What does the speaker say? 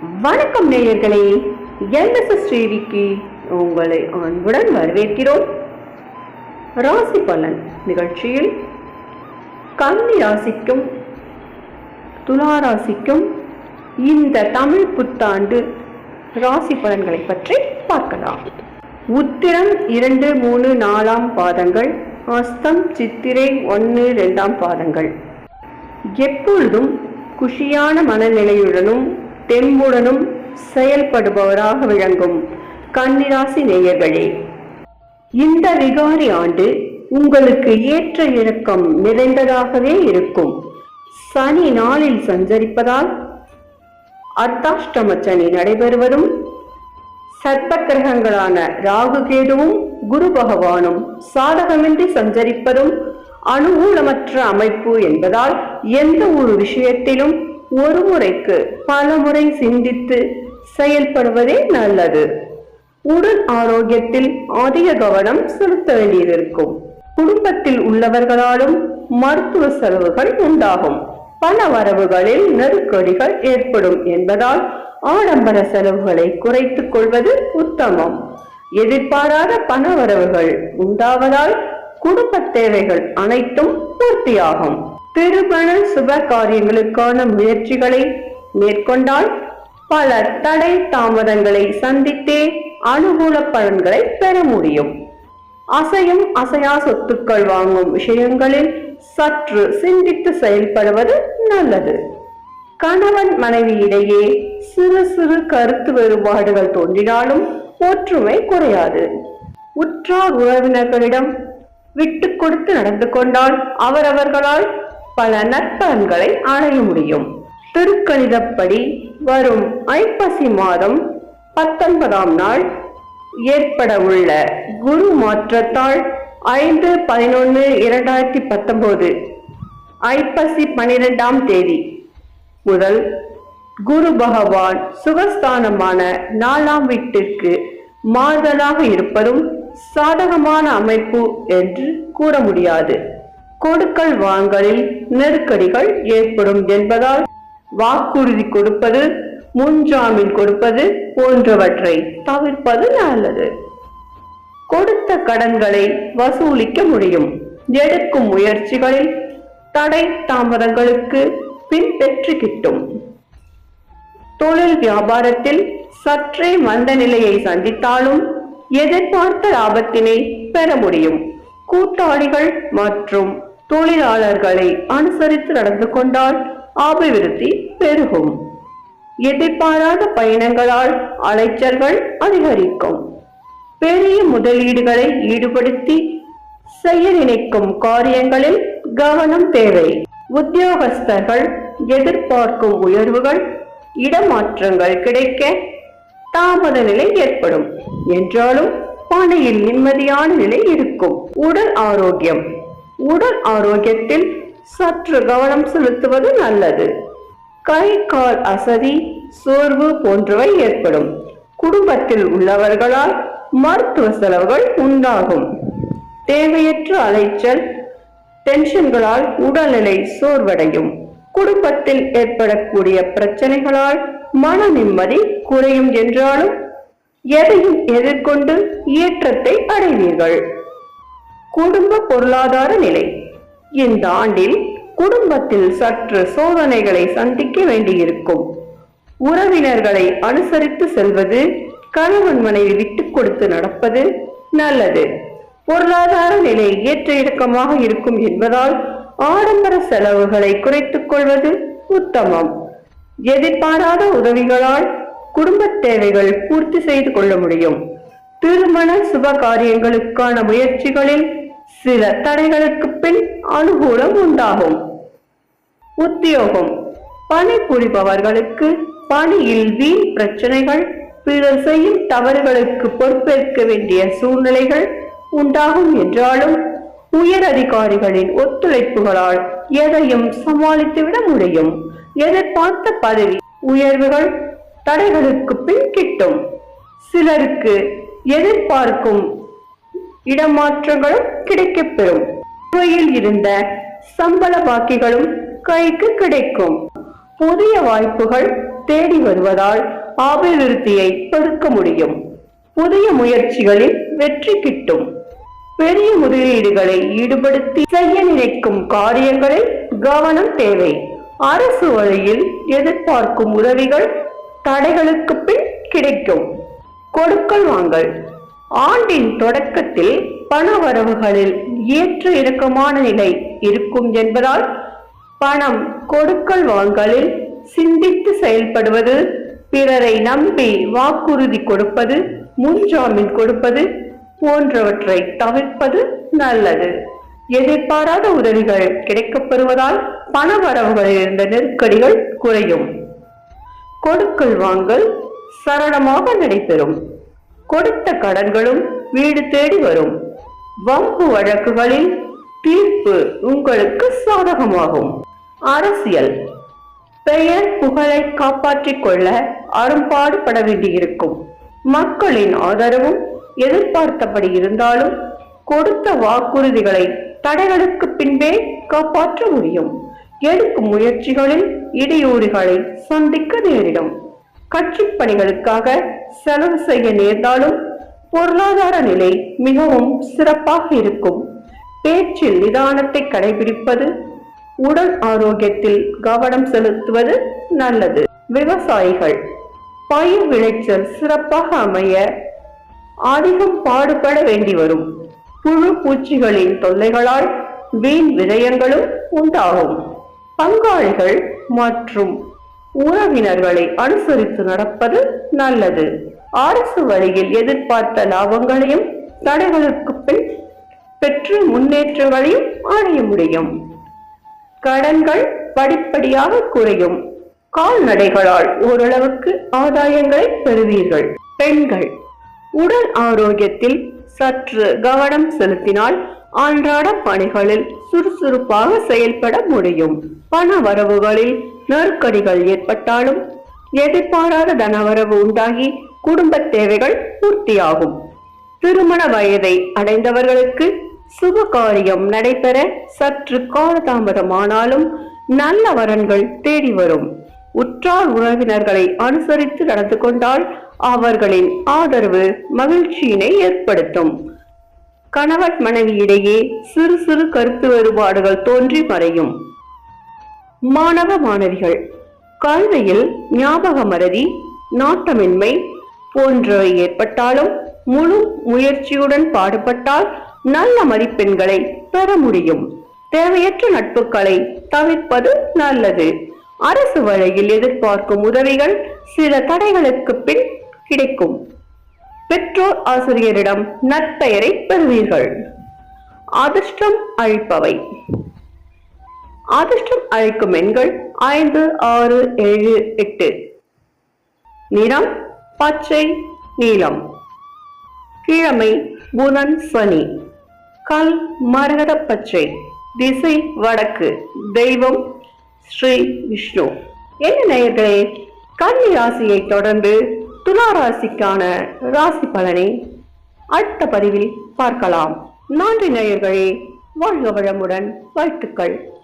வணக்கம் நேயர்களே என்எஸ்எஸ் டிவிக்கு உங்களை அன்புடன் வரவேற்கிறோம். ராசி பலன் நிகழ்ச்சியில் கன்னி ராசிக்கும் துலா ராசிக்கும் இந்த தமிழ் புத்தாண்டு ராசி பலன்களை பற்றி பார்க்கலாம். உத்திரம் இரண்டு மூணு நாலாம் பாதங்கள் அஸ்தம் சித்திரை ஒன்று ரெண்டாம் பாதங்கள். எப்பொழுதும் குஷியான மனநிலையுடனும் தெம்புடனும் செயல்படுபவராக விளங்கும். கன்னிராசி நேயர்களே இந்த விகாரி ஆண்டு உங்களுக்கு ஏற்ற இறக்கம் நிறைந்ததாகவே இருக்கும். சனி நாளில் சஞ்சரிப்பதால் அர்த்தாஷ்டம சனி நடைபெறுவதும் சர்ப்ப கிரகங்களான ராகு கேதுவும் குரு பகவானும் சாதகமின்றி சஞ்சரிப்பதும் அனுகூலமற்ற அமைப்பு என்பதால் எந்த ஒரு விஷயத்திலும் ஒரு முறைக்கு பல முறை சிந்தித்து செயல்படுவதே நல்லது. உடல் ஆரோக்கியத்தில் அதிக கவனம் செலுத்த வேண்டியதிருக்கும். குடும்பத்தில் உள்ளவர்களாலும் மருத்துவ செலவுகள் உண்டாகும். பண வரவுகளில் நெருக்கடிகள் ஏற்படும் என்பதால் ஆடம்பர செலவுகளை குறைத்துக் கொள்வது உத்தமம். எதிர்பாராத பண வரவுகள் உண்டாவதால் குடும்ப தேவைகள் அனைத்தும் பூர்த்தியாகும். திருமண சுப காரியங்களுக்கான முயற்சிகளை மேற்கொண்டால் பல தடை தாமதங்களை சந்தித்தே அனுகூல பலன்களை பெற முடியும். அசையும் அசையா சொத்துக்கள் வாங்கும் விஷயங்களில் சற்று சிந்தித்து செயல்படுவது நல்லது. கணவன் மனைவியிடையே சிறு சிறு கருத்து வேறுபாடுகள் தோன்றினாலும் ஒற்றுமை குறையாது. உற்றார் உறவினர்களிடம் விட்டு கொடுத்து நடந்து கொண்டால் அவரவர்களால் பல நற்பலன்களை அடைய முடியும். திருக்கணிதப்படி வரும் ஐப்பசி மாதம் பத்தொன்பதாம் நாள் ஏற்பட உள்ள குரு மாற்றத்தால் ஐந்து பதினொன்று இரண்டாயிரத்தி பத்தொன்பது ஐப்பசி பனிரெண்டாம் தேதி முதல் குரு பகவான் சுகஸ்தானமான நாலாம் வீட்டிற்கு மாறுதலாக இருப்பதும் சாதகமான அமைப்பு என்று கூற முடியாது. கொடுக்கல் வாங்கலில் நெருக்கடிகள் ஏற்படும் என்பதால் வாக்குறுதி கொடுப்பது முன்ஜாமீன் கொடுப்பது போன்றவற்றை தவிர்ப்பது நல்லது. கொடுத்த கடன்களை வசூலிக்க முடியும். எடுக்கும் முயற்சிகளில் தடை தாமதங்களுக்கு பின் கிட்டும். தொழில் வியாபாரத்தில் சற்றே மந்த நிலையை சந்தித்தாலும் எதிர்பார்த்த லாபத்தினை பெற முடியும். கூட்டாளிகள் மற்றும் தொழிலாளர்களை அனுசரித்து நடந்து கொண்டால் அபிவிருத்தி பெருகும். எதிர்பாராத பயணங்களால் அலைச்சல்கள் அதிகரிக்கும். பெரிய முதலீடுகளை ஈடுபடுத்தி செய்ய நினைக்கும் காரியங்களில் கவனம் தேவை. உத்தியோகஸ்தர்கள் எதிர்பார்க்கும் உயர்வுகள் இடமாற்றங்கள் கிடைக்க தாமத நிலை ஏற்படும். என்றாலும் பணியில் நிம்மதியான நிலை இருக்கும். உடல் ஆரோக்கியம் உடல் ஆரோக்கியத்தில் சற்று கவனம் செலுத்துவது நல்லது. கை கால் அசதி சோர்வு போன்றவை ஏற்படும். குடும்பத்தில் உள்ளவர்களால் மருத்துவ செலவுகள் உண்டாகும். தேவையற்ற அலைச்சல் டென்ஷன்களால் உடல்நிலை சோர்வடையும். குடும்பத்தில் ஏற்படக்கூடிய பிரச்சனைகளால் மன நிம்மதி குறையும் என்றாலும் எதையும் எதிர்கொண்டு ஏற்றத்தை அடைவீர்கள். குடும்ப பொருளாதார நிலை. இந்த ஆண்டில் குடும்பத்தில் சற்று சோதனைகளை சந்திக்க வேண்டியிருக்கும். உறவினர்களை அனுசரித்து செல்வது கணவன் மனைவி விட்டு கொடுத்து நடப்பது நல்லது. பொருளாதார நிலை ஏற்ற இறக்கமாக இருக்கும் என்பதால் ஆடம்பர செலவுகளை குறைத்துக் கொள்வது உத்தமம். எதிர்பாராத உதவிகளால் குடும்ப தேவைகள் பூர்த்தி செய்து கொள்ள முடியும். திருமண சுபகாரியங்களுக்கான முயற்சிகளில் சில தடைகளுக்கு பின் அனுகூலம் உண்டாகும். உத்தியோகம். பணிபுரிபவர்களுக்கு பணியில் வீண் பிரச்சனைகள் பிறர் செய்யும் தவறுகளுக்கு பொறுப்பேற்க வேண்டிய சூழ்நிலைகள் உண்டாகும் என்றாலும் உயர் அதிகாரிகளின் ஒத்துழைப்புகளால் எதையும் சமாளித்துவிட முடியும். எதிர்பார்த்த பதவி உயர்வுகள் தடைகளுக்கு பின் கிட்டும். சிலருக்கு எதிர்பார்க்கும் இடமாற்றங்களும் கிடைக்கப்பெறும். துறையில் இருந்த சம்பள பாக்கிகளும் கைக்கு கிடைக்கும். புதிய வாய்ப்புகள் தேடி வருவதால் அபிவிருத்தியை பெருக்க முடியும். புதிய முயற்சிகளில் வெற்றி கிட்டும். பெரிய முதலீடுகளை ஈடுபடுத்தி செய்ய நினைக்கும் காரியங்களில் கவனம் தேவை. அரசு வழியில் எதிர்பார்க்கும் உதவிகள் தடைகளுக்கு பின் கிடைக்கும். கொடுக்கல் வாங்கல். ஆண்டின் தொடக்கத்தில் பண வரவுகளில் ஏற்ற இறக்கமான நிலை இருக்கும் என்பதால் பணம் கொடுக்கல் வாங்கலில் சிந்தித்து செயல்படுவது பிறரை நம்பி வாக்குறுதி கொடுப்பது முன்ஜாமீன் கொடுப்பது போன்றவற்றை தவிர்ப்பது நல்லது. எதிர்பாராத உதவிகள் கிடைக்கப்பெறுவதால் பண வரவுகளில் இருந்த நெருக்கடிகள் குறையும். கொடுக்கல் வாங்கல் சரளமாக நடைபெறும் கொடுத்த கடன்களும் வீடு தேடி வரும். வம்பு வழக்குகளில் தீர்ப்பு உங்களுக்கு சாதகமாகும். அரசியல். பெயர் புகழை காப்பாற்றிக் கொள்ள அரும்பாடுபட வேண்டியிருக்கும். மக்களின் ஆதரவும் எதிர்பார்த்தபடி இருந்தாலும் கொடுத்த வாக்குறுதிகளை தடைகளுக்கு பின்பே காப்பாற்ற முடியும். எடுக்கும் முயற்சிகளில் இடையூறுகளை சந்திக்க நேரிடும். கட்சிப் பணிகளுக்காக செலவு செய்ய நேர்ந்தாலும் பொருளாதார நிலை மிகவும் சிறப்பாக இருக்கும். பேச்சில் நிதானத்தை கடைபிடிப்பது உடல் ஆரோக்கியத்தில் கவனம் செலுத்துவது நல்லது. விவசாயிகள் பயிர் விளைச்சல் சிறப்பாக அமைய அதிகம் பாடுபட வேண்டி வரும். புழு பூச்சிகளின் தொல்லைகளால் வீண் விரயங்களும் உண்டாகும். பங்காளிகள் மற்றும் உறவினர்களை அனுசரித்து நடப்பது நல்லது. அரசு வழியில் எதிர்பார்த்த லாபங்களையும் தடைகளுக்கு பின் பெற்று முன்னேற்றங்களையும் அடைய முடியும். கடன்கள் படிப்படியாக குறையும். கால்நடைகளால் ஓரளவுக்கு ஆதாயங்களை பெறுவீர்கள். பெண்கள் உடல் ஆரோக்கியத்தில் சற்று கவனம் செலுத்தினால் அன்றாட பணிகளில் சுறுசுறுப்பாக செயல்பட முடியும். பண வரவுகளில் நெருக்கடிகள் ஏற்பட்டாலும் எதிர்பாராத தனவரவு உண்டாகி குடும்ப தேவைகள் பூர்த்தியாகும். திருமண வயதை அடைந்தவர்களுக்கு சுப காரியம் நடைபெற சற்று காலதாமதமானாலும் நல்ல வரன்கள் தேடி வரும் உற்றார் உறவினர்களை அனுசரித்து நடந்து கொண்டால் அவர்களின் ஆதரவு மகிழ்ச்சியினை ஏற்படுத்தும். கணவன் மனைவியிடையே சிறு சிறு கருத்து வேறுபாடுகள் தோன்றி மறையும். மாணவ மாணவிகள் கல்வியில் ஞாபக மறதி நாட்டமின்மை போன்றவை ஏற்பட்டாலும் முழு முயற்சியுடன் பாடுபட்டால் நல்ல மதிப்பெண்களை பெற முடியும். தேவையற்ற நட்புகளை தவிர்ப்பது நல்லது. அரசு வழியில் எதிர்பார்க்கும் உதவிகள் சில தடைகளுக்கு பின் கிடைக்கும். பெற்றோர் ஆசிரியரிடம் நற்பெயரை பெறுவீர்கள். அதிர்ஷ்டம் அழிப்பவை அதிர்ஷ்டம் அழைக்கும் எண்கள் ஐந்து ஆறு ஏழு எட்டு. நிறம் பச்சை நீலம். கிழமை புதன் சனி. கல் மரகத பச்சை. திசை வடக்கு. தெய்வம் ஸ்ரீ விஷ்ணு. என்ன நேயர்களே கன்னி ராசியை தொடர்ந்து துலா ராசிக்கான ராசி பலனை அடுத்த பதிவில் பார்க்கலாம். நன்றி நேயர்களே வாழ்க வளமுடன் வாழ்த்துக்கள்.